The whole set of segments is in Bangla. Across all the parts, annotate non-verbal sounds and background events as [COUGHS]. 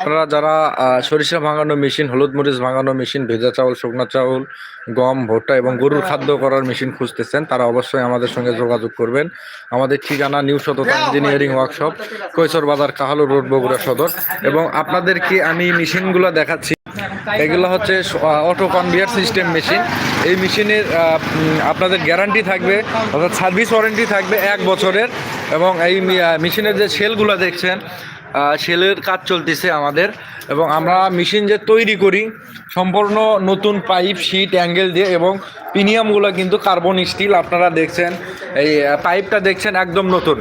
আপনারা যারা সরিষা ভাঙানো মেশিন হলুদ মরিচ ভাঙানো মেশিন ভেজা চাউল শুকনো চাউল গম ভুট্টা এবং গরুর খাদ্য করার মেশিন খুঁজতেছেন তারা অবশ্যই আমাদের সঙ্গে যোগাযোগ করবেন। আমাদের ঠিকানা নিউ সততা ইঞ্জিনিয়ারিং ওয়ার্কশপ কৈশোর বাজার কাহালু রোড বগুড়া সদর। এবং আপনাদেরকে আমি মেশিনগুলো দেখাচ্ছি। এগুলো হচ্ছে অটো কনভিয়ার সিস্টেম মেশিন। এই মেশিনের আপনাদের গ্যারান্টি থাকবে অর্থাৎ সার্ভিস ওয়ারেন্টি থাকবে এক বছরের। এবং এই মেশিনের যে সেলগুলো দেখছেন সেলের কাজ চলতেছে আমাদের এবং আমরা মেশিন যে তৈরি করি, সম্পূর্ণ নতুন পাইপ, শিট, অ্যাঙ্গেল দিয়ে এবং প্রিমিয়ামগুলো কিন্তু কার্বন স্টিল, আপনারা দেখছেন, এই পাইপটা দেখছেন একদম নতুন।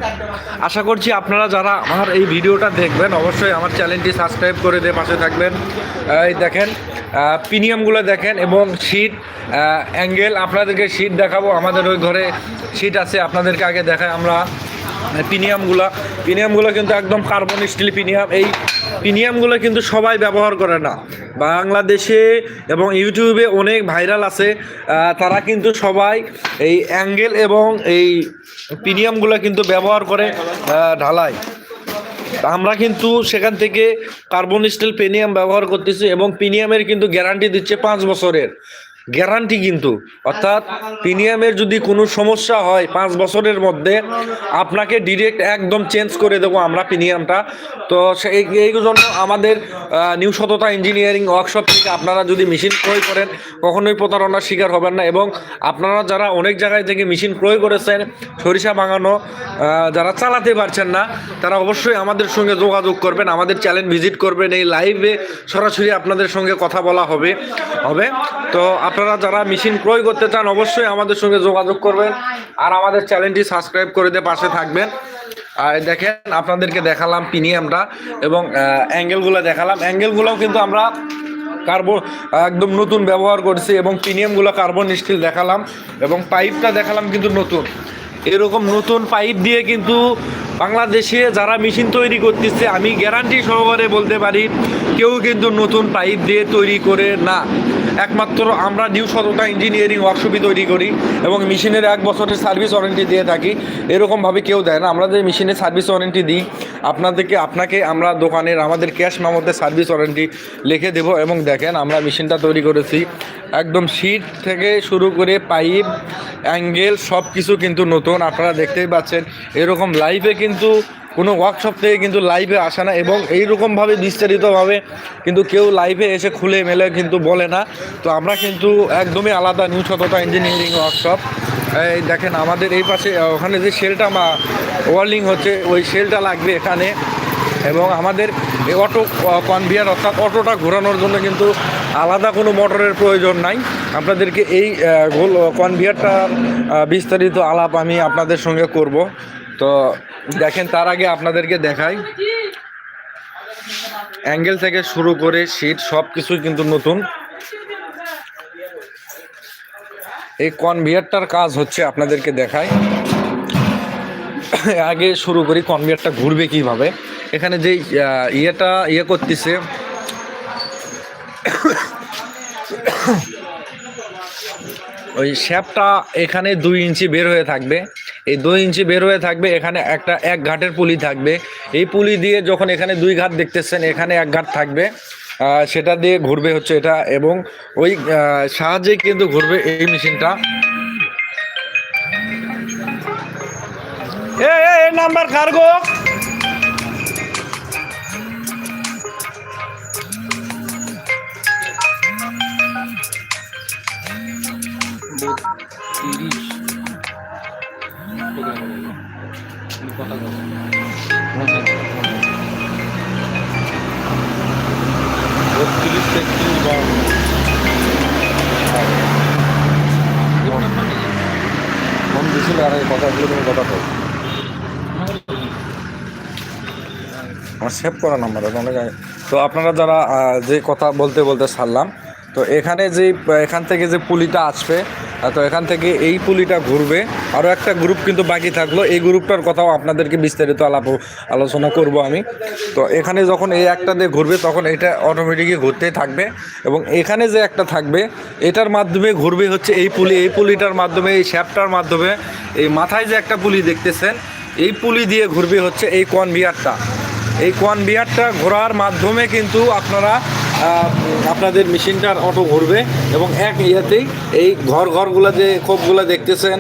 আশা করছি আপনারা যারা আমার এই ভিডিওটা দেখবেন, অবশ্যই আমার চ্যানেলটি সাবস্ক্রাইব করে দিয়ে পাশে থাকবেন। এই দেখেন প্রিমিয়ামগুলো দেখেন এবং শিট অ্যাঙ্গেল, আপনাদেরকে শিট দেখাবো, আমাদের ওই ঘরে শিট আছে, আপনাদেরকে আগে দেখায় আমরা। পিনিয়ামগুলো পিনিয়ামগুলো কিন্তু একদম কার্বন স্টিল পিনিয়াম। এই পিনিয়ামগুলো কিন্তু সবাই ব্যবহার করে না। বাংলাদেশে এবং ইউটিউবে অনেক ভাইরাল আছে তারা কিন্তু সবাই এই অ্যাঙ্গেল এবং এই পিনিয়ামগুলো কিন্তু ব্যবহার করে ঢালাই। আমরা কিন্তু সেখান থেকে কার্বন স্টিল পেনিয়াম ব্যবহার করতেছি এবং পিনিয়ামের কিন্তু গ্যারান্টি দিচ্ছে পাঁচ বছরের। গ্যারান্টি কিন্তু। অর্থাৎ প্রিমিয়ামের যদি কোনো সমস্যা হয় পাঁচ বছরের মধ্যে আপনাকে ডিরেক্ট একদম চেঞ্জ করে দেবো আমরা প্রিমিয়ামটা। তো সেই এই জন্য আমাদের নিউ সততা ইঞ্জিনিয়ারিং ওয়ার্কশপ থেকে আপনারা যদি মেশিন ক্রয় করেন কখনোই প্রতারণার শিকার হবেন না এবং আপনারা যারা অনেক জায়গায় থেকে মেশিন ক্রয় করেছেন সরিষা আহ, যারা চালাতে পারছেন না তারা অবশ্যই আমাদের সঙ্গে যোগাযোগ করবেন আমাদের চ্যানেল ভিজিট করবেন এই লাইভে সরাসরি আপনাদের সঙ্গে কথা বলা হবে। হবে? তো আপনারা যারা মেশিন ক্রয় করতে চান, অবশ্যই আমাদের সঙ্গে যোগাযোগ করবেন আর আমাদের চ্যানেলটি সাবস্ক্রাইব করে দিয়ে পাশে থাকবেন। আর দেখেন, আপনাদেরকে দেখালাম প্রিমিয়ামটা এবং অ্যাঙ্গেলগুলো দেখালাম। অ্যাঙ্গেলগুলোও কিন্তু আমরা কার্বন একদম নতুন ব্যবহার করছি এবং প্রিমিয়ামগুলো কার্বন স্টিল দেখালাম এবং পাইপটা দেখালাম কিন্তু নতুন। এরকম নতুন পাইপ দিয়ে কিন্তু বাংলাদেশে যারা মেশিন তৈরি করতেছে, আমি গ্যারান্টি সহকারে বলতে পারি কেউ কিন্তু নতুন পাইপ দিয়ে তৈরি করে না। একমাত্র আমরা নিউ সততা ইঞ্জিনিয়ারিং ওয়ার্কশপই তৈরি করি এবং মেশিনের এক বছরের সার্ভিস ওয়ারেন্টি দিয়ে থাকি। এরকমভাবে কেউ দেয় না। আমরা যে মেশিনের সার্ভিস ওয়ারেন্টি দিই, আপনাদেরকে, আপনাকে আমরা দোকানের আমাদের ক্যাশ মেমোতে সার্ভিস ওয়ারেন্টি লিখে দেব এবং দেখেন আমরা মেশিনটা তৈরি করেছি। একদম সিট থেকে শুরু করে পাইপ অ্যাঙ্গেল সব কিছু কিন্তু নতুন। আপনারা দেখতেই পাচ্ছেন, এরকম লাইভে কিন্তু কোনো ওয়ার্কশপ থেকে কিন্তু লাইভে আসে না এবং এইরকমভাবে বিস্তারিতভাবে কিন্তু কেউ লাইভে এসে খুলে মেলে কিন্তু বলে না। তো আমরা কিন্তু একদমই আলাদা নিউ সততা ইঞ্জিনিয়ারিং ওয়ার্কশপ এই দেখেন আমাদের এই পাশে ওখানে যে সেলটা মা ওয়ার্লিং হচ্ছে ওই সেলটা লাগবে এখানে। এবং আমাদের অটো কনভিয়ার অর্থাৎ অটোটা ঘোরানোর জন্য কিন্তু আলাদা কোনো মোটরের প্রয়োজন নাই। আপনাদেরকে এই গোল কনভিয়ারটার আহ, বিস্তারিত আলাপ আমি আপনাদের সঙ্গে করব। তো দেখেন, তার আগে আপনাদেরকে দেখাই। অ্যাঙ্গেল থেকে শুরু করে সিট সব কিছুই কিন্তু নতুন। এই কনভিয়ারটার কাজ হচ্ছে আপনাদেরকে দেখাই। আগে শুরু করি, কনভিয়ারটা ঘুরবে কীভাবে। এখানে যে ইয়েটা ইয়ে করতেছে, ওই শ্যাপটা এখানে দুই ইঞ্চি বের হয়ে থাকবে। এই দুই ইঞ্চি বের হয়ে থাকবে, এখানে একটা এক ঘাটের পুলি থাকবে। এই পুলি দিয়ে যখন এখানে দুই ঘাট দেখতেছেন, এখানে এক ঘাট থাকবে। সেটা দিয়ে ঘুরবে হচ্ছে এটা এবং ওই সাহায্যে কিন্তু ঘুরবে এই মেশিনটা। এ নাম্বার কার্গো দিছিল এই কথাগুলো তুমি কথা কও আমার সেভ করা নাম্বার অনেক। তো আপনারা যারা যে কথা বলতে বলতে সারলাম, তো এখানে যে, এখান থেকে যে পুলিটা আসবে তো এখান থেকে এই পুলিটা ঘুরবে। আরও একটা গ্রুপ কিন্তু বাকি থাকল। এই গ্রুপটার কথাও আপনাদেরকে বিস্তারিত আলাপ আলোচনা করব আমি। তো এখানে যখন এই একটা দিয়ে ঘুরবে, তখন এটা অটোমেটিকই ঘুরতেই থাকবে। এবং এখানে যে একটা থাকবে, এটার মাধ্যমে ঘুরবে হচ্ছে এই পুলি। এই পুলিটার মাধ্যমে, এই শ্যাপটার মাধ্যমে, এই মাথায় যে একটা পুলি দেখতেছেন, এই পুলি দিয়ে ঘুরবে হচ্ছে এই কনভিয়ারটা এই কনভিয়ারটা ঘোরার মাধ্যমে কিন্তু আপনারা আপনাদের মেশিনটার অটো ঘুরবে এবং এক ইয়েতেই এই ঘর ঘরগুলো যে খোপগুলো দেখতেছেন,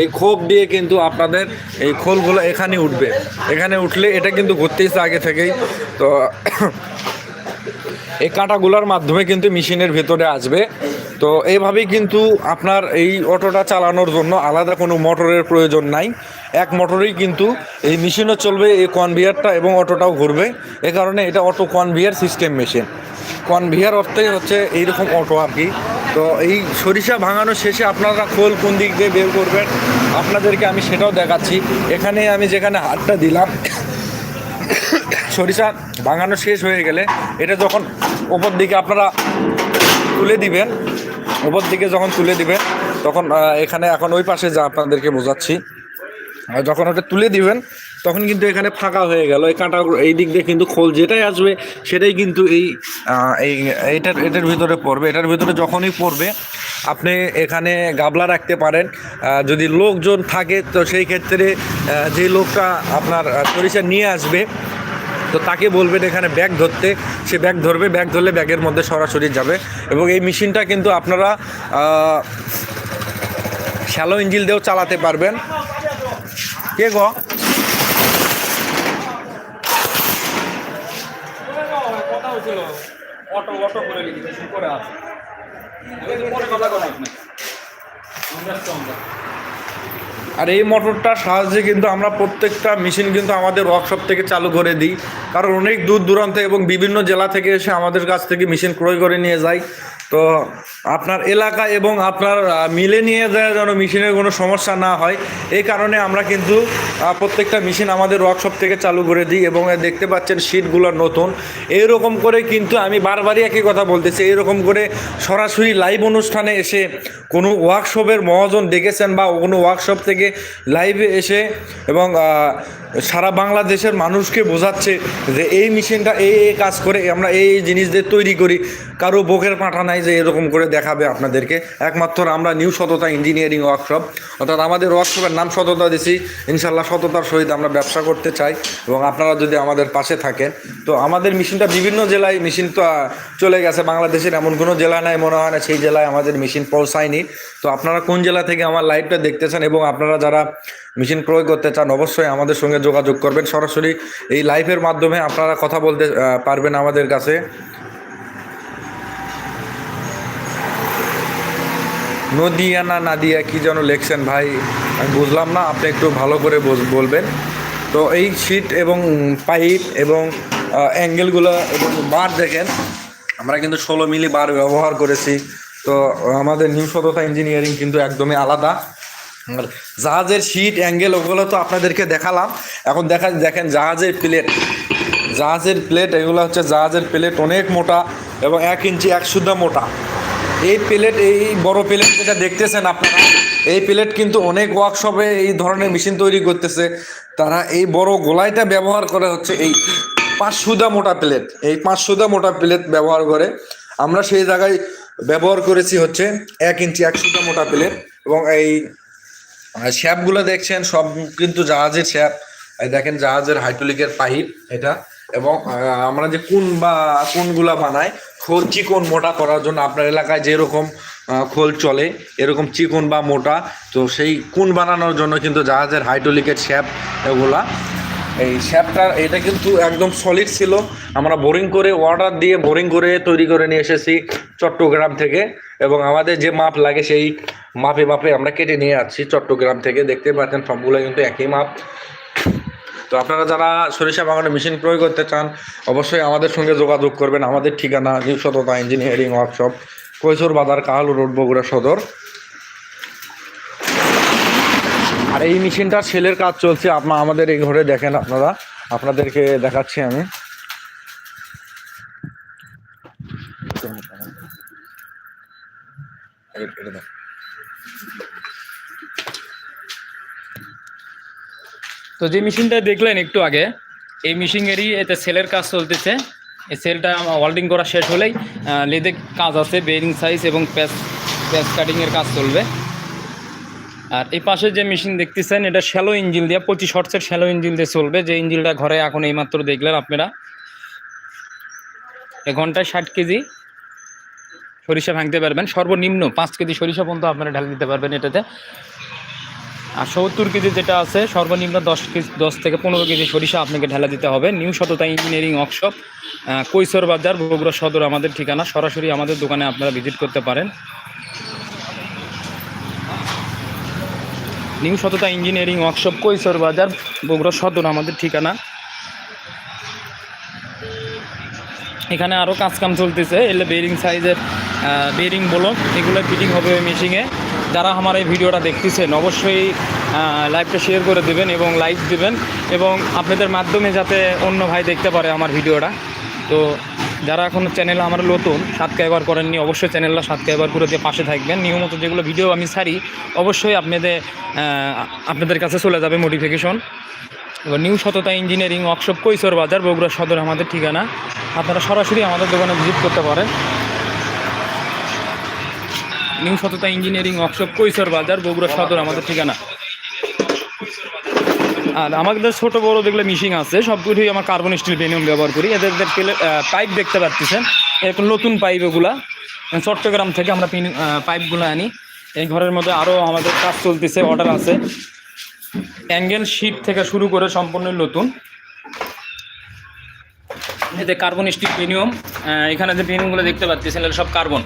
এই খোপ দিয়ে কিন্তু আপনাদের এই খোলগুলো এখানে উঠবে। এখানে উঠলে এটা কিন্তু ঘুরতেইছে আগে থেকেই। তো [COUGHS] এই কাঁটাগুলোর মাধ্যমে কিন্তু মেশিনের ভেতরে আসবে। তো এইভাবেই কিন্তু আপনার এই অটোটা চালানোর জন্য আলাদা কোনো মোটরের প্রয়োজন নাই। এক মোটরেই কিন্তু এই মেশিনও চলবে, এই কনভিয়ারটা এবং অটোটাও ঘুরবে। এ কারণে এটা auto conveyor system machine. Conveyor অর্থই হচ্ছে এইরকম অটো আর কি। তো এই সরিষা ভাঙানো শেষে আপনারা খোল কোন দিক দিয়ে বের করবেন, আপনাদেরকে আমি সেটাও দেখাচ্ছি। এখানে আমি যেখানে হাতটা দিলাম, সরিষা ভাঙানো শেষ হয়ে গেলে এটা যখন ওপর দিকে আপনারা তুলে দিবেন, ওপর দিকে যখন তুলে দিবেন, তখন এখানে এখন ওই পাশে যা আপনাদেরকে বোঝাচ্ছি যখন ওটা তুলে দিবেন তখন কিন্তু এখানে ফাঁকা হয়ে গেল। এই কাঁটা এই দিক দিয়ে কিন্তু খোল যেটাই আসবে, সেটাই কিন্তু এই এই এটার এটার ভিতরে পড়বে। এটার ভিতরে যখনই পড়বে, আপনি এখানে গাবলা রাখতে পারেন। যদি লোকজন থাকে, তো সেই ক্ষেত্রে যে লোকটা আপনার সরিষা নিয়ে আসবে, তো তাকে বলবেন এখানে ব্যাগ ধরতে। সে ব্যাগ ধরবে, ব্যাগ ধরলে ব্যাগের মধ্যে সরাসরি যাবে। এবং এই মেশিনটা কিন্তু আপনারা শ্যালো ইঞ্জিল দিয়েও চালাতে পারবেন। কে গো? অটো অটো করে করে আর এই মোটরটার সাহায্যে কিন্তু আমরা প্রত্যেকটা মেশিন কিন্তু আমাদের ওয়ার্কশপ থেকে চালু করে দিই। কারণ অনেক দূর দূরান্তে এবং বিভিন্ন জেলা থেকে এসে আমাদের কাছ থেকে মেশিন ক্রয় করে নিয়ে যায়। তো আপনার এলাকা এবং আপনার মিলে নিয়ে যায় যেন মেশিনের কোনো সমস্যা না হয়, এই কারণে আমরা কিন্তু প্রত্যেকটা মেশিন আমাদের ওয়ার্কশপ থেকে চালু করে দিই এবং দেখতে পাচ্ছেন সিটগুলো নতুন। এইরকম করে কিন্তু আমি বারবারই একই কথা বলতেছি এইরকম করে সরাসরি লাইভ অনুষ্ঠানে এসে কোনো ওয়ার্কশপের মহাজন দেখেছেন বা কোনো ওয়ার্কশপ থেকে লাইভে এসে এবং সারা বাংলাদেশের মানুষকে বোঝাচ্ছে যে এই মেশিনটা এই এই কাজ করে আমরা এই এই জিনিস দিয়ে তৈরি করি। কারও বুকের পাঠা নাই যে এরকম করে দেখাবে আপনাদেরকে। একমাত্র আমরা নিউ সততা ইঞ্জিনিয়ারিং ওয়ার্কশপ অর্থাৎ আমাদের ওয়ার্কশপের নাম সততা দিছি। ইনশাল্লাহ সততার সহিত আমরা ব্যবসা করতে চাই এবং আপনারা যদি আমাদের পাশে থাকেন, তো আমাদের মেশিনটা বিভিন্ন জেলায় মেশিন তো চলে গেছে। বাংলাদেশের এমন কোনো জেলা নাই, মনে হয় না সেই জেলায় আমাদের মেশিন পৌঁছায়নি। তো আপনারা কোন জেলা থেকে আমার লাইভটা দেখতেছেন এবং আপনারা যারা মেশিন ক্রয় করতে চান, অবশ্যই আমাদের সঙ্গে যোগাযোগ করবেন। সরাসরি এই লাইভের মাধ্যমে আপনারা কথা বলতে পারবেন আমাদের কাছে। নদিয়া না নাদিয়া, কি যেন লেখছেন ভাই, আমি বুঝলাম না, আপনি একটু ভালো করে বলবেন। তো এই সিট এবং পাইপ এবং অ্যাঙ্গেলগুলো এবং বার দেখেন, আমরা কিন্তু ষোলো মিলি বার ব্যবহার করেছি। তো আমাদের নিউ সততা ইঞ্জিনিয়ারিং কিন্তু একদমই আলাদা। জাহাজের সিট অ্যাঙ্গেল ওগুলো তো আপনাদেরকে দেখালাম। এখন দেখা দেখেন জাহাজের প্লেট জাহাজের প্লেট এগুলো হচ্ছে জাহাজের প্লেট অনেক মোটা এবং এক ইঞ্চি, এক সুদ্ধা মোটা। এই প্লেট এই বড় প্লেট যেটা দেখতেছেন আপনারা, এই প্লেট কিন্তু অনেক ওয়ার্কশপে এই ধরনের মেশিন তৈরি করতেছে। তারা এই বড় গোলাইটা ব্যবহার করে হচ্ছে এই পাঁচ সুদা মোটা প্লেট এই পাঁচ সুদা মোটা প্লেট ব্যবহার করে আমরা সেই জায়গায় ব্যবহার করেছি হচ্ছে এক ইঞ্চি, এক সুদা মোটা প্লেট এবং এই শ্যাপগুলো দেখছেন, সব কিন্তু জাহাজের শ্যাপ। দেখেন জাহাজের হাইড্রোলিকের পাইপ এটা। এবং আমরা যে কোন বা কোনগুলা বানাই, খোল চিকন মোটা করার জন্য আপনার এলাকায় যেরকম খোল চলে, এরকম চিকন বা মোটা, তো সেই কোন বানানোর জন্য কিন্তু জাহাজের হাইড্রোলিকের শ্যাপ এগুলা এই শ্যাপটা এটা কিন্তু একদম সলিড ছিল। আমরা বোরিং করে অর্ডার দিয়ে বোরিং করে তৈরি করে নিয়ে এসেছি চট্টগ্রাম থেকে। এবং আমাদের যে মাপ লাগে সেই মাপে মাপে আমরা কেটে নিয়ে আসছি চট্টগ্রাম থেকে। দেখতে পাচ্ছেন সবগুলো কিন্তু একই মাপ তো আপনারা যারা সরিষা বাগানে মেশিন প্রয়োগ করতে চান, অবশ্যই আমাদের সঙ্গে যোগাযোগ করবেন। আমাদের ঠিকানা নিউ সততা ইঞ্জিনিয়ারিং ওয়ার্কশপ কৈশোর বাজার, কাহালু রোড বগুড়া সদর। আর এই মেশিনটার সেলের কাজ চলছে। আপনার আমাদের এই ঘরে দেখেন আপনারা। আপনাদেরকে দেখাচ্ছি আমি। তো যে মেশিনটা দেখলেন একটু আগে, এই মেশিনেরই এতে সেলের কাজ চলতেছে। এই সেলটা ওয়েল্ডিং করা শেষ হলেই লেদে কাজ আছে বেরিং সাইজ এবং প্যাচ প্যাচ কাটিংয়ের কাজ চলবে। আর এই পাশে যে মেশিন দেখতেছেন, এটা শ্যালো ইঞ্জিল দিয়ে, পঁচিশ হর্সের শ্যালো ইঞ্জিল দিয়ে চলবে। যে ইঞ্জিলটা ঘরে এখন এইমাত্র দেখলেন আপনারা। এ ঘন্টায় ষাট কেজি সরিষা ভাঙতে পারবেন। সর্বনিম্ন পাঁচ কেজি সরিষা পর্যন্ত আপনারা ঢাল দিতে পারবেন এটাতে। আর সত্তর কেজি যেটা আছে, সর্বনিম্ন দশ কেজি, দশ থেকে পনেরো কেজি সরিষা আপনাকে ঢেলা দিতে হবে। নিউ সততা ইঞ্জিনিয়ারিং ওয়ার্কশপ কৈশোর বাজার, বগুড়া সদর আমাদের ঠিকানা। সরাসরি আমাদের দোকানে আপনারা ভিজিট করতে পারেন। নিউ সততা ইঞ্জিনিয়ারিং ওয়ার্কশপ কৈশোর বাজার, বগুড়া সদর, আমাদের ঠিকানা। এখানে আরও কাজকাম চলতেছে, এলে বেরিং সাইজের বেরিং বলো এগুলো ফিটিং হবে ওই মেশিনে যারা আমার এই ভিডিওটা দেখতেছেন, অবশ্যই লাইভটা শেয়ার করে দেবেন এবং লাইক দেবেন। এবং আপনাদের মাধ্যমে যাতে অন্য ভাই দেখতে পারে আমার ভিডিওটা। তো যারা এখনও চ্যানেল আমার নতুন সাবস্ক্রাইবার করেননি, অবশ্যই চ্যানেলটা সাবস্ক্রাইবার করে দিয়ে পাশে থাকবেন। নিয়মিত যেগুলো ভিডিও আমি ছাড়ি, অবশ্যই আপনাদের আপনাদের কাছে চলে যাবে নোটিফিকেশন এবার নিউ সততা ইঞ্জিনিয়ারিং ওয়ার্কশপ কৈশোর বাজার, বগুড়া সদর আমাদের ঠিকানা। আপনারা সরাসরি আমাদের দোকানে ভিজিট করতে পারেন। নিউ সততা ইঞ্জিনিয়ারিং ওয়ার্কশপ কৈশোর বাজার, বগুড়া সদর আমাদের ঠিকানা। আর আমাদের ছোট বড় যেগুলো মিশিং আছে, সবগুলোই আমার কার্বন স্টিল বেনিয়াম ব্যবহার করি। এদের পাইপ দেখতে পাচ্ছেন এরকম নতুন পাইপ এগুলা। চট্টগ্রাম থেকে আমরা পাইপগুলো আনি। এই ঘরের মধ্যে আরও আমাদের কাজ চলতেছে অর্ডার আছে। অ্যাঙ্গেল শিট থেকে শুরু করে সম্পূর্ণ নতুন। এতে কার্বন স্টিল পেনিয়ম এখানে যে পেনিয়মগুলো দেখতে পাচ্ছেন এগুলো সব কার্বন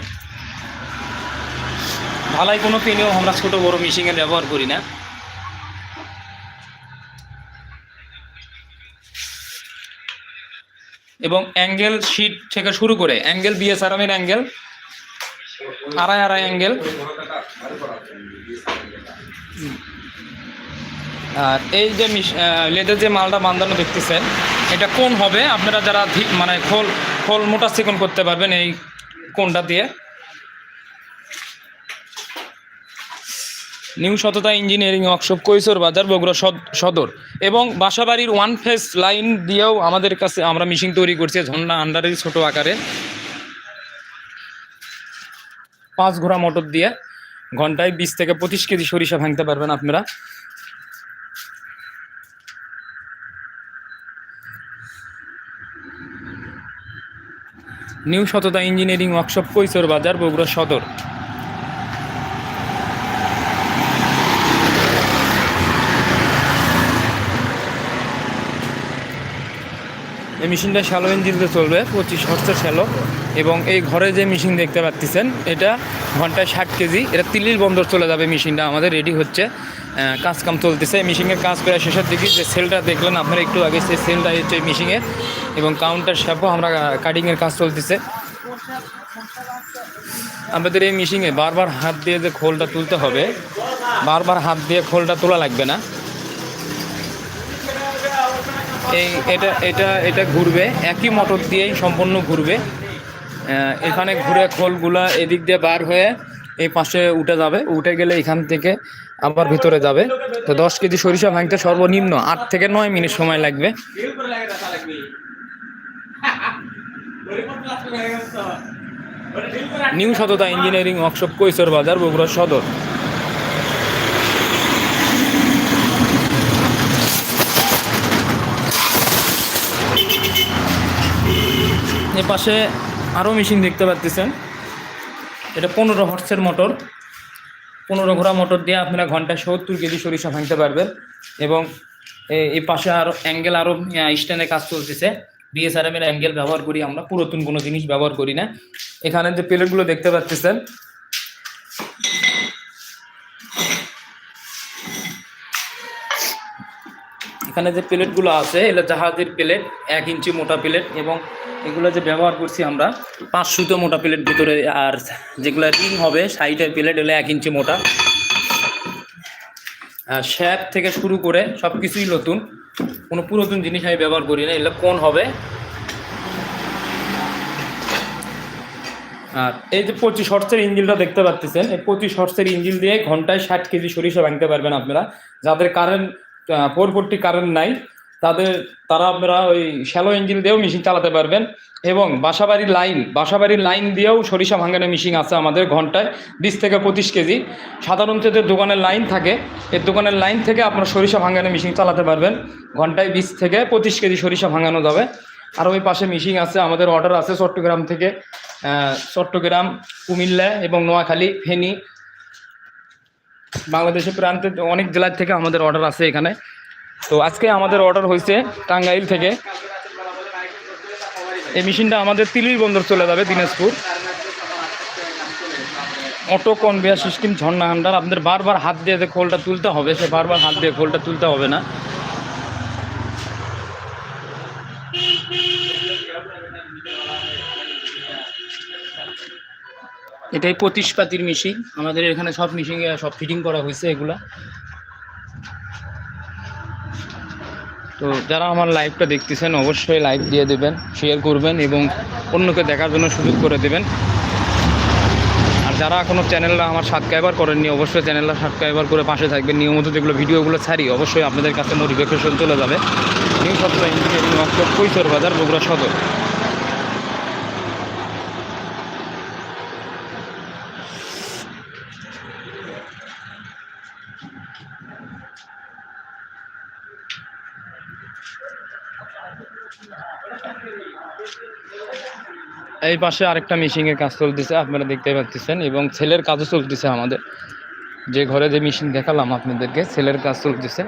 ঢালাই কোনো পেনিয়ম আমরা ছোটো বড় মিশিংয়ে ব্যবহার করি না। এবং অ্যাঙ্গেল শিট থেকে শুরু করে অ্যাঙ্গেল বিএস আরামের অ্যাঙ্গেল আড়াই আড়াই অ্যাঙ্গেল আর এই যে লেদের যে মালটা বান্ধানো দেখতেছেন, এটা কোন হবে? আপনারা যারা মানে খোল খোল মোটা চিকন করতে পারবেন এই কোনটা দিয়ে? নিউ সততা ইঞ্জিনিয়ারিং ওয়ার্কশপ, কৈশোর বাজার, বগুড়া সদ- সদর। এবং বাসাবাড়ির ওয়ান ফেস লাইন দিয়েও আমাদের কাছে আমরা মেশিন তৈরি করছি ঝন্ডা আন্ডারের ছোট আকারে। পাঁচ ঘোড়া মোটর দিয়ে ঘন্টায় বিশ থেকে পঁচিশ কেজি সরিষা ভাঙতে পারবেন আপনারা। নিউ সততা ইঞ্জিনিয়ারিং ওয়ার্কশপ, কৈশোর বাজার, বগুড়া সদর। মেশিনটা শ্যালো ইঞ্জিনতে চলবে, পঁচিশ হর্সের শ্যালো। এবং এই ঘরে যে মেশিন দেখতে পাচ্ছেন এটা ঘন্টায় ষাট কেজি, এটা তিল্লির বন্দর চলে যাবে মেশিনটা, আমাদের রেডি হচ্ছে। কাজ কাম চলতেছে মেশিনের কাজ প্রায় শেষের দিকে, যে সেলটা দেখলেন আপনারা একটু আগে, সেই সেলটা হচ্ছে মেশিনের এবং কাউন্টার শ্যাপও আমরা কাটিংয়ের কাজ চলতেছে। আমাদের এই মেশিনে বারবার হাত দিয়ে যে খোলটা তুলতে হবে, বারবার হাত দিয়ে খোলটা তোলা লাগবে না। এই এটা এটা এটা ঘুরবে, একই মোটর দিয়েই সম্পূর্ণ ঘুরবে। এখানে ঘুরে খোলগুলা এদিক দিয়ে বার হয়ে এই পাশে উঠে যাবে। উঠে গেলে এখান থেকে আবার ভিতরে যাবে। তো দশ কেজি সরিষা ভাঙতে সর্বনিম্ন আট থেকে নয় মিনিট সময় লাগবে। নিউ সততা ইঞ্জিনিয়ারিং ওয়ার্কশপ কৈশোর বাজার বগুড়া সদর। এ পাশে আরও মেশিন দেখতে পাচ্ছেন এটা পনেরো হর্সের মোটর। পনেরো ঘোড়া মোটর দিয়ে আপনারা ঘন্টায় সত্তর কেজি সরিষা ভাঙতে পারবেন এবং এই পাশে আরও অ্যাঙ্গেল আরও স্ট্যান্ডে কাজ চলতেছে। বিএসআরএম এর অ্যাঙ্গেল ব্যবহার করি আমরা, পুরাতন কোনো জিনিস ব্যবহার করি না। এখানে যে প্লেটগুলো দেখতে পাচ্ছেন এখানে যে প্লেটগুলো আছে, এগুলো জাহাজের প্লেট, এক ইঞ্চি মোটা প্লেট এবং এগুলো যে ব্যবহার করছি আমরা পাঁচ সুতো মোটা প্লেট ভিতরে, আর যেগুলো রিং হবে, সাইডের প্লেট এগুলো এক ইঞ্চি মোটা। আর শ্যাপ থেকে শুরু করে সব কিছুই নতুন, কোনো পুরাতন জিনিস আমি ব্যবহার করি না, এগুলো কোন হবে? আর এই যে পঁচিশ হর্সের ইঞ্জিনটা দেখতে পাচ্ছেন এই পঁচিশ হর্সের ইঞ্জিন দিয়ে ঘন্টায় ষাট কেজি সরিষা ভাঙতে পারবেন আপনারা। যাদের কারেন্ট পরবর্তী কারেন্ট নাই। তাদের, তারা আপনারা ওই শ্যালো ইঞ্জিন দিয়েও মেশিন চালাতে পারবেন এবং বাসাবাড়ির লাইন বাসাবাড়ির লাইন দিয়েও সরিষা ভাঙানো মেশিন আছে আমাদের ঘন্টায় বিশ থেকে পঁচিশ কেজি। সাধারণত যে দোকানের লাইন থাকে। এই দোকানের লাইন থেকে আপনারা সরিষা ভাঙানো মেশিন চালাতে পারবেন। ঘন্টায় বিশ থেকে পঁচিশ কেজি সরিষা ভাঙানো যাবে। আর ওই পাশে মেশিন আছে, আমাদের অর্ডার আছে চট্টগ্রাম থেকে চট্টগ্রাম, কুমিল্লা এবং নোয়াখালী, ফেনী। বাংলাদেশের প্রান্তে অনেক জেলার থেকে আমাদের অর্ডার আছে এখানে। তো আজকে আমাদের অর্ডার হয়েছে টাঙ্গাইল থেকে। এই মেশিনটা আমাদের তিলির বন্দর চলে যাবে, দিনাজপুর। অটো, কনভেয়ার সিস্টেম, ঝর্ণা, হান্ডার, আপনাদের বারবার হাত দিয়ে যে খোলটা তুলতে হবে, সে বারবার হাত দিয়ে খোলটা তুলতে হবে না। এটাই পঁচিশপাতির মেশিন আমাদের এখানে সব মেশিন সব ফিটিং করা হয়েছে এগুলা। তো যারা আমার লাইভটা দেখতেছেন, অবশ্যই লাইভ দিয়ে দেবেন শেয়ার করবেন এবং অন্যকে দেখার জন্য সুযোগ করে দেবেন। আর যারা এখনও চ্যানেলটা আমার সাবস্ক্রাইবার করেননি, অবশ্যই চ্যানেলটা সাবস্ক্রাইবার করে পাশে থাকবেন। নিয়মিত যেগুলো ভিডিওগুলো ছাড়ি, অবশ্যই আপনাদের কাছে নোটিফিকেশন চলে যাবে। নিউ সত্য ইঞ্জিনিয়ারিং ওয়ার্কশপ কৈশোর বাজার, বগুড়া সদর। এই পাশে আরেকটা মেশিনের কাজ চলতেছে, আপনারা দেখতে পাচ্ছেন, এবং ছেলের কাজও চলতেছে আমাদের। যে ঘরে যে মেশিন দেখালাম আপনাদেরকে, ছেলের কাজ চলতেছে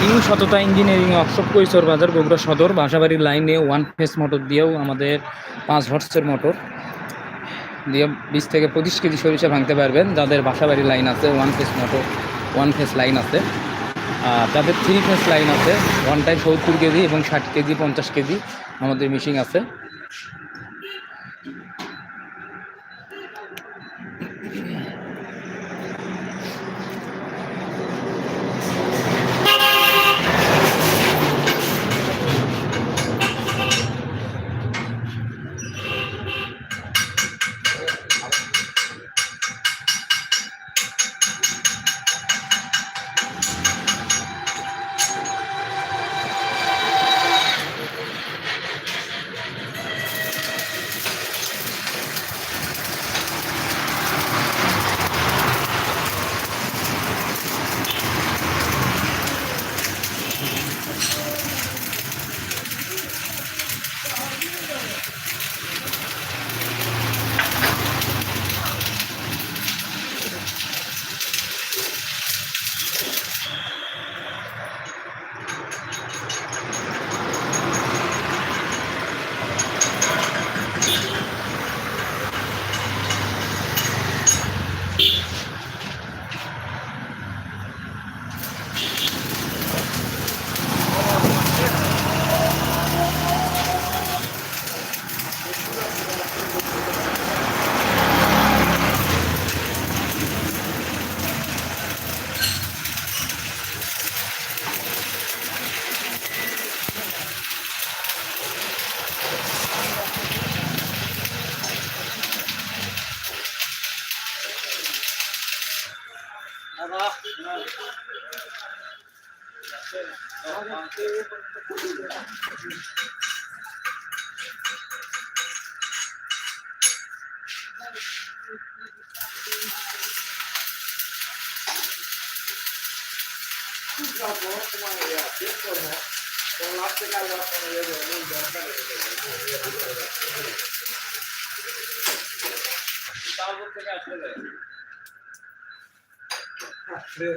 নিউ সততা ইঞ্জিনিয়ারিং ওয়ার্কশপ কৈশোর বাজার বগুড়া সদর। বাসাবাড়ির লাইনে ওয়ান ফেস মোটর দিয়েও আমাদের পাঁচ হর্সের মোটর দিয়ে বিশ থেকে পঁচিশ কেজি সরিষা ভাঙতে পারবেন। যাদের বাসাবাড়ির লাইন আছে one phase motor one phase line আছে। আর যাদের থ্রি ফেস লাইন আছে ওয়ান টাইম সত্তর কেজি এবং ষাট কেজি, পঞ্চাশ কেজি আমাদের মেশিন আছে।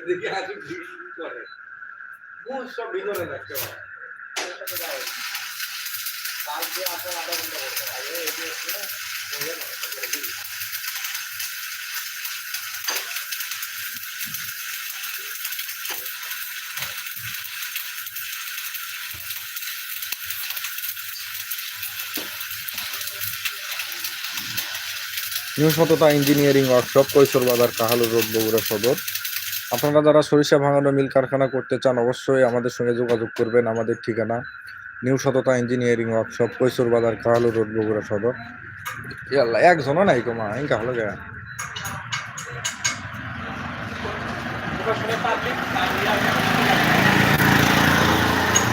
দেখে আসি করে। সব ভিতরে রাখতে পারে আপনার আধা ঘণ্টা করতে হবে নিউ সততা ইঞ্জিনিয়ারিং ওয়ার্কশপ কৈশোর বাজার কাহালুর রোড, বগুড়া সদর। আপনারা যারা সরিষা ভাঙানো মিল কারখানা করতে চান, অবশ্যই আমাদের সঙ্গে যোগাযোগ করবেন। আমাদের ঠিকানা নিউ সততা ইঞ্জিনিয়ারিং ওয়ার্কশপ কৈশোর বাজার কাহালুর রোড, বগুড়া সদর। একজনও নাই কমা ইনকা হলো গে।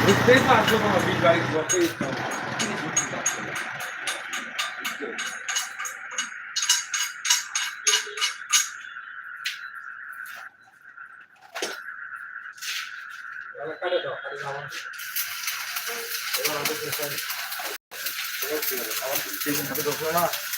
বুঝতেই পারছ কোনো বিল বাড়ি করতেই কাটে এবার আমাদের পেছনে এবার কি হবে? আমার